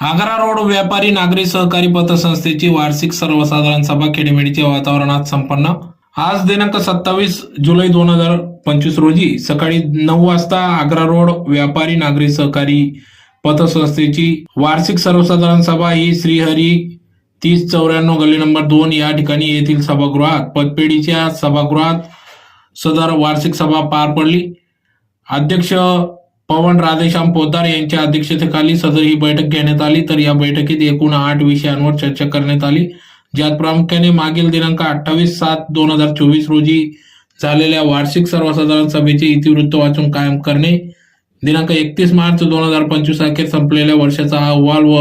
Agra road व्यापारी नागरी सहकारी पतसंस्थेची वार्षिक सर्वसाधारण सभा खेडेमेडीच्या वातावरणात संपन्न. आज दिनांक सत्तावीस जुलै दोन हजार पंचवीस रोजी सकाळी नऊ वाजता आग्रा रोड व्यापारी नागरी सहकारी पतसंस्थेची वार्षिक सर्वसाधारण सभा ही श्रीहरी तीस चौऱ्याण्णव गल्ली नंबर दोन या ठिकाणी येथील सभागृहात पतपेढीच्या सभागृहात सदर वार्षिक सभा पार पडली. अध्यक्ष पवन राधेश्याम पोद्दार यांच्या अध्यक्षतेखाली सदर ही बैठक घेण्यात आली. तर या बैठकीत एकूण आठ विषयांवर चर्चा करण्यात आली. ज्यात प्रामुख्याने मागील दिनांक अठ्ठावीस सात दोन हजार चोवीस रोजी झालेल्या वार्षिक सर्वसाधारण सभेचे इतिवृत्त वाचून कायम करणे दिनांक एकतीस मार्च दोन हजार पंचवीस अखेर संपलेल्या वर्षाचा अहवाल व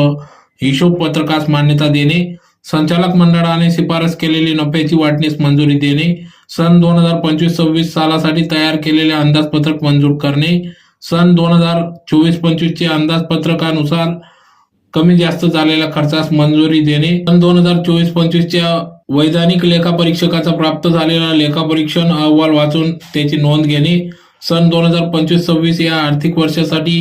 हिशोब पत्रकास मान्यता देणे संचालक मंडळाने शिफारस केलेली नफ्याची वाटणीस मंजुरी देणे सन दोन हजार पंचवीस सव्वीस सालासाठी तयार केलेले अंदाजपत्रक मंजूर करणे सन दोन हजार चोवीस पंचवीस चे अंदाजपत्रकानुसार कमी जास्त झालेल्या खर्चास मंजुरी देणे. सन दोन हजार चोवीस पंचवीसच्या वैधानिक लेखापरीक्षकाचा प्राप्त झालेला लेखापरीक्षण अहवाल वाचून त्याची नोंद घेणे. सन दोन हजार पंचवीस सव्वीस या आर्थिक वर्षासाठी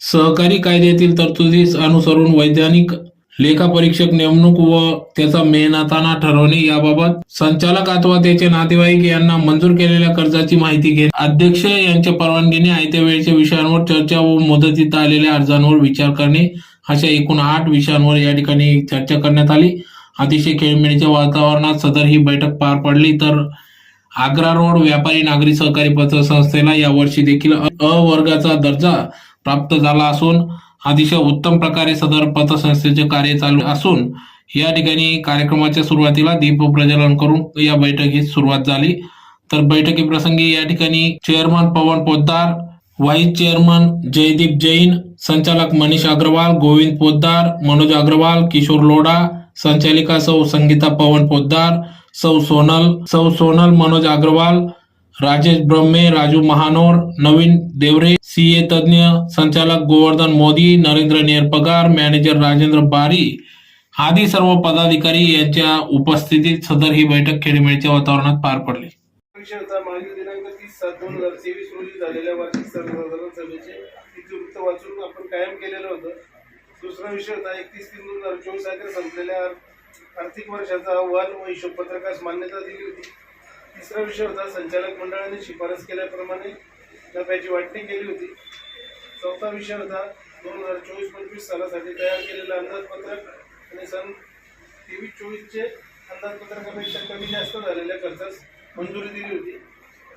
सहकारी कायद्यातील तरतुदीस अनुसरून वैधानिक लेखापरीक्षक नेमणूक व त्याचा मेहनताना ठरवणे याबाबत संचालक अथवा त्याचे नातेवाईक यांना मंजूर केलेल्या कर्जाची माहिती घेणे अध्यक्ष यांच्या परवानगीने आयत्या वेळेच्या विषयांवर चर्चा व मुदतीत आलेल्या अर्जांवर विचार करणे अशा एकूण आठ विषयांवर या ठिकाणी चर्चा करण्यात आली. अतिशय खेळमेळीच्या वातावरणात सदर ही बैठक पार पडली तर आग्रा रोड व्यापारी नागरी सहकारी पतसंस्थेला यावर्षी देखील अ वर्गाचा दर्जा प्राप्त झाला असून अतिशय उत्तम प्रकारे सदर पतसंस्थेचे कार्य चालू असून या ठिकाणी कार्यक्रमाच्या सुरुवातीला दीप प्रज्वलन करून या बैठकीस सुरुवात झाली. तर बैठकीप्रसंगी या ठिकाणी chairman Pawan Poddar vice chairman Jaydeep Jain संचालक मनीष अग्रवाल गोविंद पोद्दार मनोज अग्रवाल किशोर लोढा संचालिका सौ संगीता पवन पोद्दार सौ सोनल सौ सोनल मनोज अग्रवाल राजेश ब्रह्मे राजू महानोर नवीन देवरे सीए तज्ज्ञ संचालक गोवर्धन मोदी नरेंद्र नेरपगार मॅनेजर राजेंद्र बारी आदी सर्व पदाधिकारी यांच्या उपस्थितीत सदर ही बैठक खेळीमेळीच्या वातावरणात पार पडली. मागील दिनांक तीस सात दोन हजार तेवीस रोजी झालेल्या वार्षिक सर्वसाधारण सभेचे इतिवृत्त वाचून आपण कायम केलेलं होतं. दुसरा विषय होता एकतीस तीन दोन हजार चोवीस अखेर संपलेल्या आर्थिक वर्षाचा अहवाल व हिशोब पत्रकास मान्यता दिली होती. तिसरा विषय होता संचालक मंडळाने शिफारस केल्याप्रमाणे नफ्याची वाटणी केली होती. चौथा विषय होता दोन हजार चोवीस पंचवीस सालासाठी तयार केलेलं अंदाजपत्रक आणि सन तेवीस चोवीसचे अंदाजपत्रकापेक्षा कमी जास्त झालेल्या खर्चास मंजुरी दिली होती.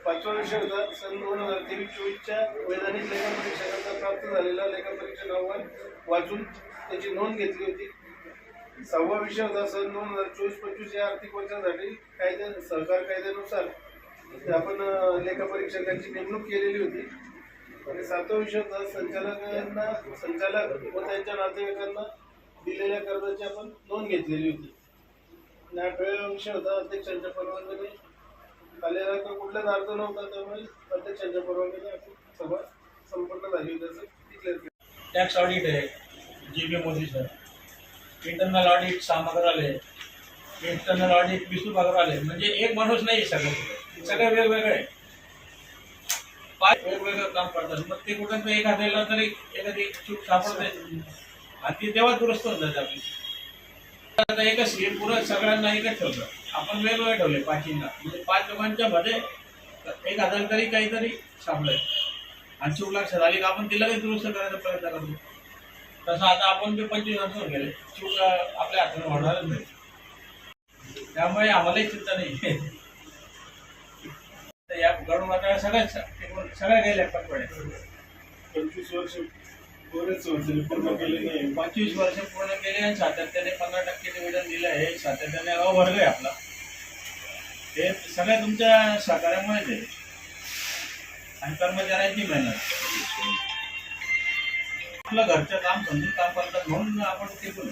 पाचवा विषय होता सन दोन हजार तेवीस चोवीसच्या वैधानिक लेखापरीक्षकांचा प्राप्त झालेला लेखापरीक्षण अहवाल वाचून त्याची नोंद घेतली होती. सहावा विषय होता सर दोन हजार चोवीस पंचवीस या आर्थिक वर्षासाठी कायद्या सहकार कायद्यानुसार आपण लेखापरीक्षकांची नेमणूक केलेली होती. आणि सातवा विषय होता संचालकांना संचालक व त्यांच्या नातेवाईकांना दिलेल्या कर्जाची आपण नोंद घेतलेली होती. आणि आठव्या विषय होता अध्यक्षांच्या परवानगीने. आलेला का कुठलाच अर्ज नव्हता त्यामुळे अध्यक्षांच्या परवानगीने आपली सभा संपन्न झाली होती असं डिक्लेअर केलं. टॅक्स ऑडिट आहे G K Modi sir internal audit Sam Agarwal internal external audit Vishnu Agarwal आले म्हणजे एक माणूस नाही सगळं. सगळे वेगवेगळे आहे. पाच वेगवेगळं काम करतात. मग ते कुठं एक हाताला तरी एखादी चूक सापडते. आणि ती तेव्हा दुरुस्त होऊन जाते आपली. आता एकच हे पुरं सगळ्यांना एकच ठेवलं. आपण वेगवेगळे ठेवले पाचींना. म्हणजे पाच लोकांच्या मध्ये एक हाताला तरी काहीतरी सापडलंय. आणि चूक लक्षात आली का आपण तिला लगेच दुरुस्त करायचा प्रयत्न करतो. तसं आता आपण बी पंचवीस वर्ष गेले चूक आपल्या हातून होणारच नाही. त्यामुळे आम्हालाही चिंता नाही. तर या गरुड मात्र सगळ्याच सगळ्या गेल्या पटपडे पंचवीस वर्ष बरेच पूर्ण केले नाही. पंचवीस वर्ष पूर्ण केले आणि सातत्याने पंधरा टक्के निवेदन दिलं आहे. सातत्याने अवर्ग आहे आपला. ते सगळ्या तुमच्या सहकार्यामुळेच आहे. आणि कर्मचाऱ्यांची मेहनत. आपलं घरचं काम समजून काम करतात म्हणून आपण ते करू